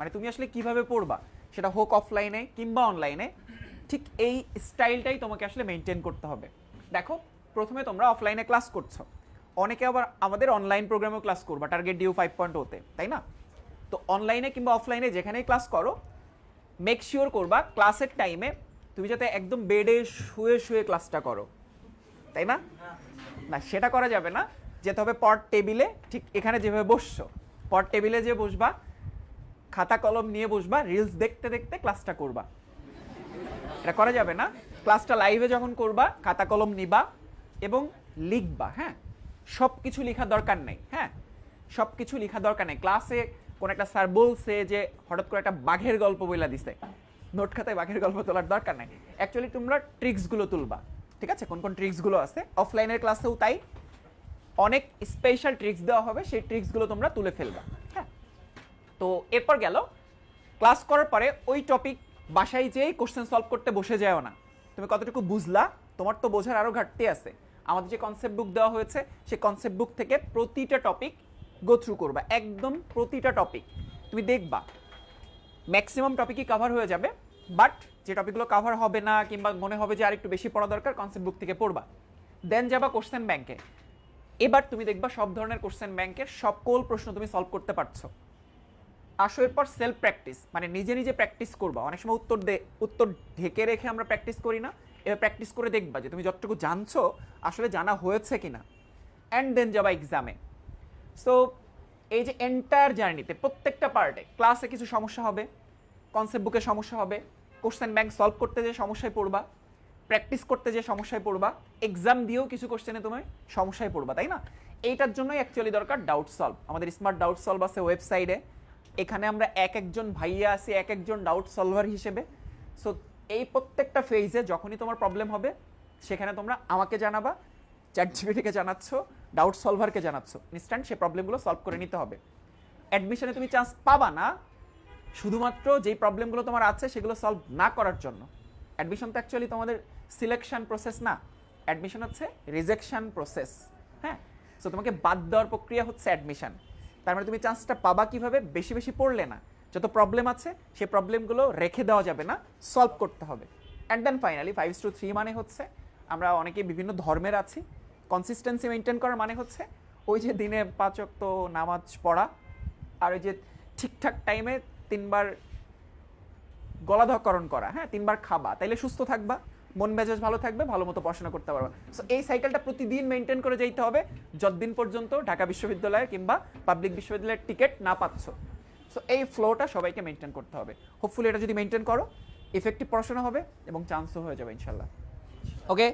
মানে তুমি আসলে কীভাবে পড়বা? সেটা হোক অফলাইনে কিংবা অনলাইনে ঠিক এই স্টাইলটাই তোমাকে আসলে মেনটেন করতে হবে। দেখো, প্রথমে তোমরা অফলাইনে ক্লাস করছ। অনেকে আবার আমাদের অনলাইন প্রোগ্রামেও ক্লাস করবা টার্গেট ডিউ ফাইভ পয়েন্ট ওতে তাই না? তো অনলাইনে কিংবা অফলাইনে যেখানেই ক্লাস করো মেক শিওর করবা ক্লাসের টাইমে তুমি যাতে একদম বেডে শুয়ে শুয়ে ক্লাসটা করো। তাই না? না, সেটা করা যাবে না। যেতে হবে পর টেবিলে ঠিক এখানে যেভাবে বসছো পর টেবিলে যে বসবা খাতা কলম নিয়ে বসবা রিলস দেখতে দেখতে ক্লাসটা করবা। এটা করা যাবে না। ক্লাসটা লাইভে যখন করবা, খাতা কলম নিবা এবং লিখবা হ্যাঁ? সব কিছু লেখার দরকার নেই হ্যাঁ? সব কিছু লেখার দরকার নেই। ক্লাসে কোন একটা স্যার বলছে যে, হঠাৎ করে একটা বাঘের গল্প বইলা দিছে। নোট খাতায় বাঘের গল্প তোলার দরকার নেই। অ্যাকচুয়ালি তোমরা ট্রিক্সগুলো তুলবা। ঠিক আছে? কোন কোন ট্রিক্সগুলো আছে? অফলাইনের ক্লাসেও তাই। অনেক স্পেশাল ট্রিক্স দেওয়া হবে, সেই ট্রিক্সগুলো তোমরা তুলে ফেলবা। তো এরপর গেল। ক্লাস করার পরে ওই টপিক বাসায় যেয়েই কোশ্চেন সলভ করতে বসে যাও না। তুমি কতটুকু বুঝলা? তোমার তো বোঝার আরও ঘাটতি আছে। আমাদের যে কনসেপ্ট বুক দেওয়া হয়েছে সেই কনসেপ্ট বুক থেকে প্রতিটা টপিক গো থ্রু করবা। একদম প্রতিটা টপিক তুমি দেখবা ম্যাক্সিমাম টপিকই কভার হয়ে যাবে বাট যে টপিকগুলো কাভার হবে না কিংবা মনে হবে যে আর একটু বেশি পড়া দরকার কনসেপ্ট বুক থেকে পড়বা। দেন যাবা কোশ্চেন ব্যাংকে এবার তুমি দেখবা সব ধরনের কোশ্চেন ব্যাংকের সকল প্রশ্ন তুমি সলভ করতে পারছ। আসো, এরপর সেলফ প্র্যাকটিস মানে নিজে নিজে প্র্যাকটিস করবা। অনেক সময় উত্তর দে, উত্তর ঢেকে রেখে আমরা প্র্যাকটিস করি না। এবার প্র্যাকটিস করে দেখবা যে তুমি যতটুকু জানছো, আসলে জানা হয়েছে কিনা। অ্যান্ড দেন যাবা এক্সামে সো এই যে এন্টায়ার জার্নিতে প্রত্যেকটা পার্টে ক্লাসে কিছু সমস্যা হবে কনসেপ্ট বুকে সমস্যা হবে কোশ্চেন ব্যাংক সলভ করতে যে সমস্যায় পড়বা প্র্যাকটিস করতে যে সমস্যায় পড়বা এক্সাম দিয়েও কিছু কোশ্চেনে তুমি সমস্যায় পড়বা, তাই না? এইটার জন্যই অ্যাকচুয়ালি দরকার ডাউট সলভ আমাদের স্মার্ট ডাউট সলভ আছে ওয়েবসাইটে এখানে আমরা এক একজন ভাইয়া আছি, এক একজন ডাউট সলভার হিসেবে। সো এই প্রত্যেকটা ফেজে যখনই তোমার প্রবলেম হবে, সেখানে তোমরা আমাকে জানাবা চ্যাট জিপিটিকে জানাচ্ছ ডাউট সলভারকে জানাচ্ছ। ইনস্ট্যান্ট সে প্রবলেমগুলো সলভ করে নিতে হবে। অ্যাডমিশনে তুমি চান্স পাবা না, শুধুমাত্র যেই প্রবলেমগুলো তোমার আছে, সেগুলো সলভ না করার জন্য। অ্যাডমিশন তো অ্যাকচুয়ালি তোমাদের সিলেকশন প্রসেস না। অ্যাডমিশন হচ্ছে রিজেকশন প্রসেস হ্যাঁ? সো তোমাকে বাদ দেওয়ার প্রক্রিয়া হচ্ছে অ্যাডমিশন তার মানে তুমি চান্সটা পাবা কীভাবে? বেশি বেশি পড়লে না। যত প্রবলেম আছে সেই প্রবলেমগুলো রেখে দেওয়া যাবে না সলভ করতে হবে। And then finally five two three মানে হচ্ছে, আমরা অনেকে বিভিন্ন ধর্মের আছি। কনসিস্টেন্সি মেনটেন করার মানে হচ্ছে, ওই যে দিনে পাঁচ অক্ত নামাজ পড়া, আর ওই যে ঠিকঠাক টাইমে তিনবার গলাধকরণ করা হ্যাঁ তিনবার খাবা। তাইলে সুস্থ থাকবা। মন মেজাজ ভালো থাকবে, ভালো মতো পড়াশোনা করতে পারবা। সো এই সাইকেলটা প্রতিদিন মেনটেন করে যেতে হবে, যতদিন পর্যন্ত ঢাকা বিশ্ববিদ্যালয়ের কিংবা পাবলিক বিশ্ববিদ্যালয়ের টিকিট না পাচ্ছ। সো এই ফ্লোটা সবাইকে মেনটেন করতে হবে। হোপফুলি এটা যদি মেনটেন করো ইফেক্টিভ পড়াশোনা হবে এবং চান্সও হয়ে যাবে ইনশাল্লাহ ওকে